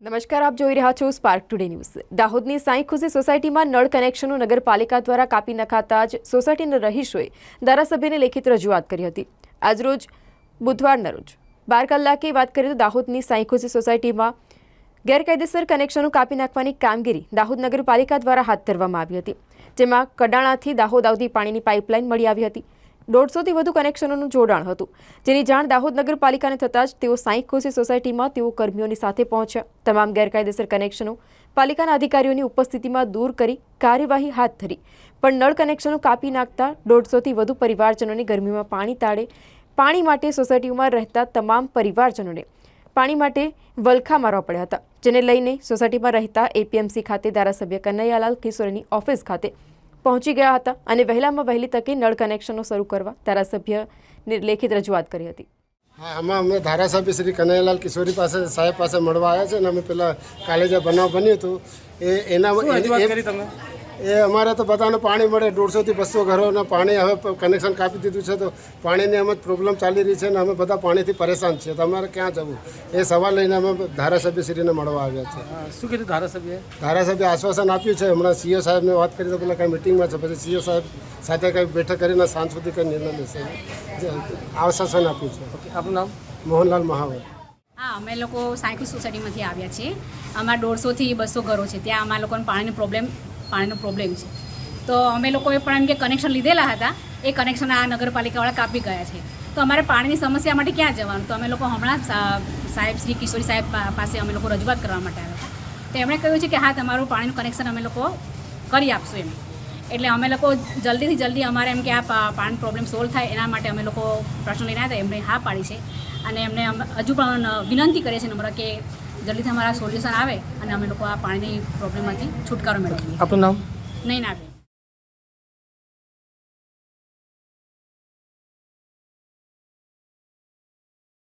નમસ્કાર, આપ જોઈ રહ્યા છો સ્પાર્ક ટુડે ન્યૂઝ દાહોદની સાંઈ ખુશી સોસાયટીમાં નળ કનેક્શનો નગરપાલિકા દ્વારા કાપી નખાતા જ સોસાયટીના રહીશોએ ધારાસભ્યને લેખિત રજૂઆત કરી હતી. આજરોજ બુધવારના રોજ, બાર કલાકે વાત કરીએ તો દાહોદની સાંઈ ખુશી સોસાયટીમાં ગેરકાયદેસર કનેક્શનો કાપી નાખવાની કામગીરી દાહોદ નગરપાલિકા દ્વારા હાથ ધરવામાં આવી હતી, જેમાં કડાણાથી દાહોદ આવતી પાણીની પાઇપલાઇન મળી આવી હતી. દોઢસોથી વધુ કનેક્શનોનું જોડાણ હતું. જેની જાણ દાહોદ નગરપાલિકાને થતાં જ તેઓ સાંઈ ખુશી સોસાયટીમાં તેઓ કર્મીઓની સાથે પહોંચ્યા. તમામ ગેરકાયદેસર કનેક્શનો પાલિકાના અધિકારીઓની ઉપસ્થિતિમાં દૂર કરી કાર્યવાહી હાથ ધરી. પણ નળ કનેક્શનો કાપી નાખતા દોઢસોથી વધુ પરિવારજનોને ગરમીમાં પાણી તાળે પાણી માટે સોસાયટીઓમાં રહેતા તમામ પરિવારજનોને પાણી માટે વલખા મારવા પડ્યા હતા. જેને લઈને સોસાયટીમાં રહેતા એપીએમસી ખાતે ધારાસભ્ય કનૈયાલાલ કિશોરની ઓફિસ ખાતે પહોંચી ગયા હતા અને વહેલામાં વહેલી તકે નળ કનેક્શનો શરૂ કરવા ધારાસભ્યને લેખિત રજૂઆત કરી હતી. હા આમાં અમે ધારાસભ્ય શ્રી કનૈયાલાલ કિશોરી પાસે સાહેબ પાસે મળવા આવ્યા છે અને અમે પેલા કાલે જે બનાવ બન્યું હતું. એ એના એ- અમારે તો બધાને પાણી મળે દોઢસોથી બસો ઘરોને પાણી હવે કનેક્શન કાપી દીધું છે તો પાણીની અમે પ્રોબ્લેમ ચાલી રહી છે ને અમે બધા પાણીથી પરેશાન છીએ. તો અમારે ક્યાં જવું? એ સવાલ લઈને અમે ધારાસભ્ય શ્રીને મળવા આવ્યા છે. શું કીધું ધારાસભ્ય ધારાસભ્ય આશ્વાસન આપ્યું છે. હમણાં સીઓ સાહેબને વાત કરી તો પેલા કાંઈ મિટિંગમાં છે. પછી સીઓ સાહેબ સાથે કંઈ બેઠક કરીને સાંજ સુધી કંઈ નિર્ણય લેશે. આશ્વાસન આપ્યું છે. ઓકે આપનું નામ? મોહનલાલ મહાવર હા અમે લોકો સાયકલ સોસાયટીમાંથી આવ્યા છીએ. અમારા દોઢસોથી બસો ઘરો છે. ત્યાં અમારા લોકોને પાણીની પ્રોબ્લેમ પાણીનો પ્રોબ્લેમ છે. તો અમે લોકોએ પણ એમ કે કનેક્શન લીધેલા હતા. એ કનેક્શન આ નગરપાલિકાવાળા કાપી ગયા છે. તો અમારે પાણીની સમસ્યા માટે ક્યાં જવાનું? તો અમે લોકો હમણાં સાહેબ શ્રી કિશોરી સાહેબ પાસે અમે લોકો રજૂઆત કરવા માટે આવ્યા હતા. તો એમણે કહ્યું છે કે હા, તમારું પાણીનું કનેક્શન અમે લોકો કરી આપશું એમ. એટલે અમે લોકો જલ્દીથી જલ્દી અમારે એમ કે આ પાણી પ્રોબ્લેમ સોલ્વ થાય. એના માટે અમે લોકો પ્રશ્ન લઈને આવ્યા હતા. એમણે હા પાડી છે. અને એમને હજુ પણ વિનંતી કરીએ છીએ નમ્ર કે જલ્દીથી અમારા સોલ્યુશન આવે અને અમે લોકો આ પાણીની પ્રોબ્લેમમાંથી છુટકારો મેળવીએ. આપણું નામ? નહીં ના આવે